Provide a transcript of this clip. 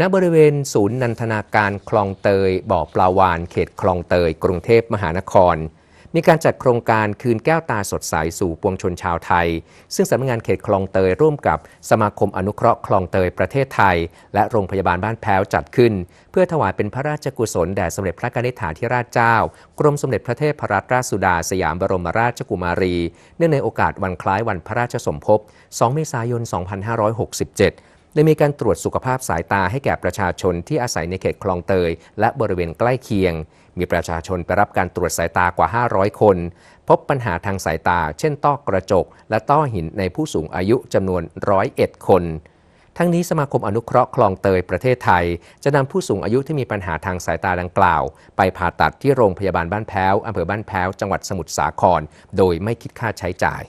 ณบริเวณศูนย์นันทนาการคลองเตย บ่อปลาวาน เขตคลองเตย กรุงเทพมหานคร มีการจัดโครงการคืนแก้วตาสดใสสู่ปวงชนชาวไทย ซึ่งสำนักงานเขตคลองเตยร่วมกับสมาคมอนุเคราะห์คลองเตยประเทศไทย และโรงพยาบาลบ้านแพ้วจัดขึ้น เพื่อถวายเป็นพระราชกุศลแด่สมเด็จพระนิษฐาธิราชเจ้า กรมสมเด็จพระเทพรัตนราชสุดาสยามบรมราชกุมารี เนื่องในโอกาสวันคล้ายวันพระราชสมภพ 2 เมษายน 2567 ได้มีการตรวจสุขภาพสายตาให้แก่ประชาชนที่อาศัยในเขตคลองเตย และบริเวณใกล้เคียง มีประชาชนไปรับการตรวจสายตากว่า 500 คน พบปัญหาทางสายตา เช่น ต้อกระจก และต้อหินในผู้สูงอายุจำนวน 101 คนทั้งนี้สมาคมอนุเคราะห์คลองเตยประเทศไทย จะนำผู้สูงอายุที่มีปัญหาทางสายตาดังกล่าว ไปผ่าตัดที่โรงพยาบาลบ้านแพ้วอำเภอบ้านแพ้ว จังหวัดสมุทรสาคร โดยไม่คิดค่าใช้จ่าย